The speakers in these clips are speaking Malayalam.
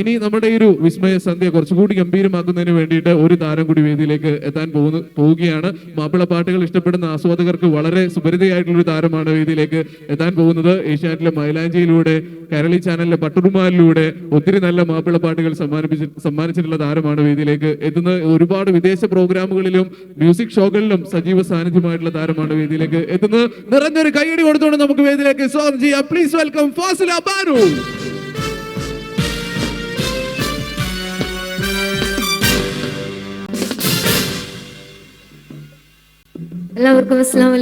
ഇനി നമ്മുടെ ഈ ഒരു വിസ്മയ സന്ധ്യ കുറച്ചുകൂടി ഗംഭീരമാക്കുന്നതിന് വേണ്ടിയിട്ട് ഒരു താരം കൂടി വേദിയിലേക്ക് എത്താൻ പോകുന്നു പോവുകയാണ്. മാപ്പിള പാട്ടുകൾ ഇഷ്ടപ്പെടുന്ന ആസ്വാദകർക്ക് വളരെ സുപരിതയായിട്ടുള്ള ഒരു താരമാണ് വേദിയിലേക്ക് എത്താൻ പോകുന്നത്. ഏഷ്യാനെറ്റിലെ മൈലാഞ്ചിയിലൂടെ കരളി ചാനലിലെ പട്ടുറുമാലിലൂടെ ഒത്തിരി നല്ല മാപ്പിള പാട്ടുകൾ സമ്മാനിപ്പിച്ച് സമ്മാനിച്ചിട്ടുള്ള താരമാണ് വേദിയിലേക്ക് എത്തുന്നത്. ഒരുപാട് വിദേശ പ്രോഗ്രാമുകളിലും മ്യൂസിക് ഷോകളിലും സജീവ സാന്നിധ്യമായിട്ടുള്ള താരമാണ് വേദിയിലേക്ക് എത്തുന്നത്. നിറഞ്ഞൊരു കൈയടി കൊടുത്തുകൊണ്ട് നമുക്ക് വേദിയിലേക്ക് സ്വാഗതം ചെയ്യാം. പ്ലീസ് വെൽക്കം ഫാസില എല്ലാവർക്കും അസ്സാം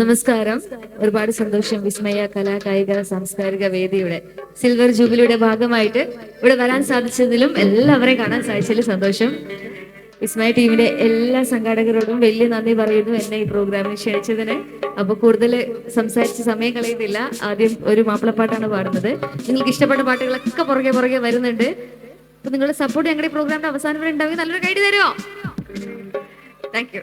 നമസ്കാരം. ഒരുപാട് സന്തോഷം വിസ്മയ കലാ കായിക സാംസ്കാരിക വേദിയുടെ സിൽവർ ജൂബിലിയുടെ ഭാഗമായിട്ട് ഇവിടെ വരാൻ സാധിച്ചതിലും എല്ലാവരെയും കാണാൻ സാധിച്ചതിലും സന്തോഷം. വിസ്മയ ടീമിന്റെ എല്ലാ സംഘാടകരോടും വലിയ നന്ദി പറയുന്നു എന്നെ ഈ പ്രോഗ്രാമിൽ ക്ഷണിച്ചതിന്. അപ്പൊ കൂടുതൽ സംസാരിച്ച് സമയം കളയുന്നില്ല. ആദ്യം ഒരു മാപ്പിളപ്പാട്ടാണ് പാടുന്നത്. നിങ്ങൾക്ക് ഇഷ്ടപ്പെട്ട പാട്ടുകളൊക്കെ പുറകെ പുറകെ വരുന്നുണ്ട്. അപ്പൊ നിങ്ങളുടെ സപ്പോർട്ട് ഞങ്ങളുടെ പ്രോഗ്രാമിന്റെ അവസാനം വരെ ഉണ്ടാവുക നല്ലൊരു ഗൈഡ് തരുമോ താങ്ക് യു